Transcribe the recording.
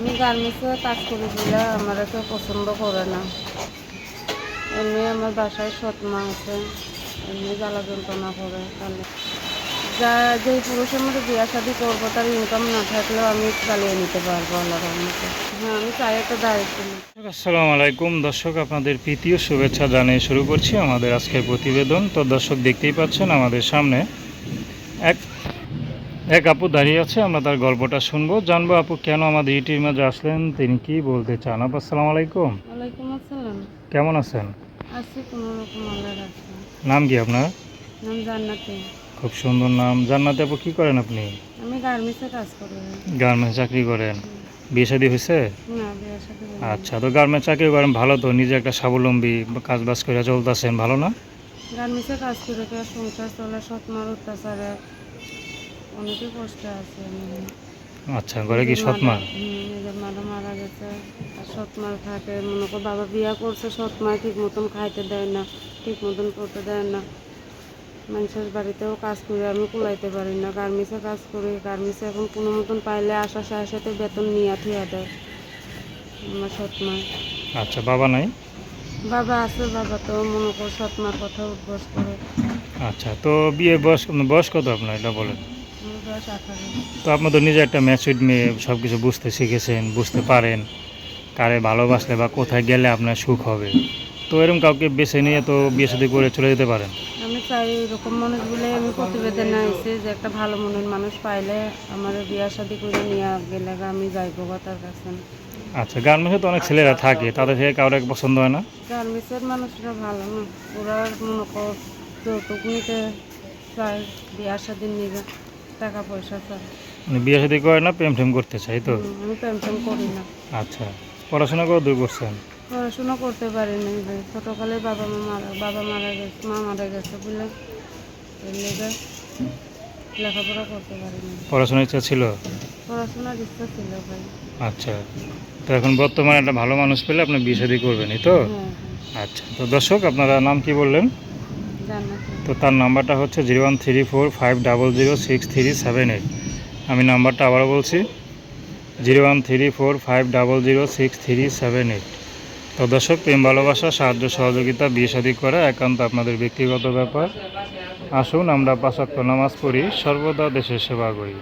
আমি গার্মেন্টসে কাজ করি বলে আমার কেউ পছন্দ করে না। এমনি আমার বাসায় সৎ মা আছে, এমনি জ্বালা যন্ত্রণা করে তাহলে। যা যে পুরুষের মধ্যে বিয়া শাদি করব, তার ইনকাম না থাকলেও আমি চালিয়ে নিতে পারব আল্লাহর রহমতে। হ্যাঁ আমি চাই একটা দায়িত্ব আসসালামু আলাইকুম। দর্শক, আপনাদের প্রীতীয় শুভেচ্ছা জানিয়ে শুরু করছি আমাদের আজকের প্রতিবেদন। তো দর্শক, দেখতেই পাচ্ছেন আমাদের সামনে এক এক আপু দাঁড়িয়ে আছে আমরা তার গল্পটা শুনব। জানব আপু কেন আমাদের ইউটিউবের মাঝে আসলেন তিনি কি বলতে চান? আপু আসসালামু আলাইকুম। ওয়ালাইকুম আসসালাম। কেমন আছেন? আছি কোনো রকম আল্লাহ নাম কি আপনার? নাম জান্নাতে। খুব সুন্দর নাম। জান্নাতে আপু কি করেন আপনি? আমি গার্মেন্টসে কাজ করি। গার্মেন্টস চাকরি করেন। বিয়ে শাদী হয়েছে? আচ্ছা তো গার্মেন্টস চাকরি করেন ভালো তো? নিজে একটা স্বাবলম্বী কাজ বাজ করে চলতেছেন ভালো না? গার্মেন্টসে কাজ করে সংসার চলে সৎমার অত্যাচারে অনেকে কষ্ট আছে আচ্ছা ঘরে কি সৎমা মারা- মারা গেছে আর সৎমার থাকে মনে করো বাবা বিয়া করছে সৎমা ঠিক মতন খাইতে দেয় না ঠিক মতন করতে দেয় না। মানুষের বাড়িতেও কাজ করে আমি কুলাইতে পারি না গার্মেন্টসে কাজ করি গার্মেন্টসে এখন কোনো মতন পাইলে আসার সাথে সাথে বেতন নিয়ে থুয়া দেয় আমার সৎমা আচ্ছা বাবা নাই? বাবা আছে বাবা তো মনে কর সৎমার কথা উদ্বোস করে। আচ্ছা তো বিয়ে বয়স বয়স কত আপনার এটা বলেন। তো আপনাদের নিজে একটা ম্যাচুইড মেয়ে সব কিছু বুঝতে শিখেছেন বুঝতে পারেন কারে ভালোবাসলে বা কোথায় গেলে আপনার সুখ হবে। তো এরকম কাউকে বেছে নিয়ে তো বিয়ে শাদী করে চলে যেতে পারেন। আমি চাই এরকম মানুষ বলে আমি প্রতিবেদনে আইছি যে একটা ভালো মনের মানুষ পাইলে আমার বিয়া শাদি করে নিয়ে গেলে আমি যাইবো তার কাছে। আচ্ছা গার্মেন্টসে তো অনেক ছেলেরা থাকে তাদের থেকে কারোর পছন্দ হয় না? গার্মেন্টসের মানুষরা ভালো না ওরা মনে কর যৌতুক নিতে চায় বিয়া শাদি নিবে। টাকা পয়সা চায় মানে বিয়ে শাদী করে না প্রেম টেম করতে চাই তো? আমি প্রেম টেম করি না। আচ্ছা পড়াশোনা করে দূর করছেন? পড়াশোনা করতে পারিনি যে ছোটোকালে বাবা মা মারা বাবা মারা গেছে মা মারা গেছে বলে লেখাপড়া করতে পারিনি পড়াশোনার ইচ্ছা ছিল? পড়াশোনার ইচ্ছা ছিল ভাই। আচ্ছা তো এখন বর্তমানে একটা ভালো মানুষ পেলে আপনি বিয়ে শাদী করবেন এই তো হ্যাঁ। আচ্ছা তো দর্শক আপনারা নাম কি বললেন? তো তার নাম্বারটা হচ্ছে zero one three four five double zero six three seven eight. আমি নাম্বারটা আবারও বলছি, zero one three four five double zero six three seven eight. তো দর্শক, প্রেম, ভালোবাসা, সাহায্য, সহযোগিতা, বিয়ে শাদী করা একান্ত আপনাদের ব্যক্তিগত ব্যাপার। আসুন, আমরা পাশাক্ত নামাজ পড়ি, সর্বদা দেশের সেবা করি।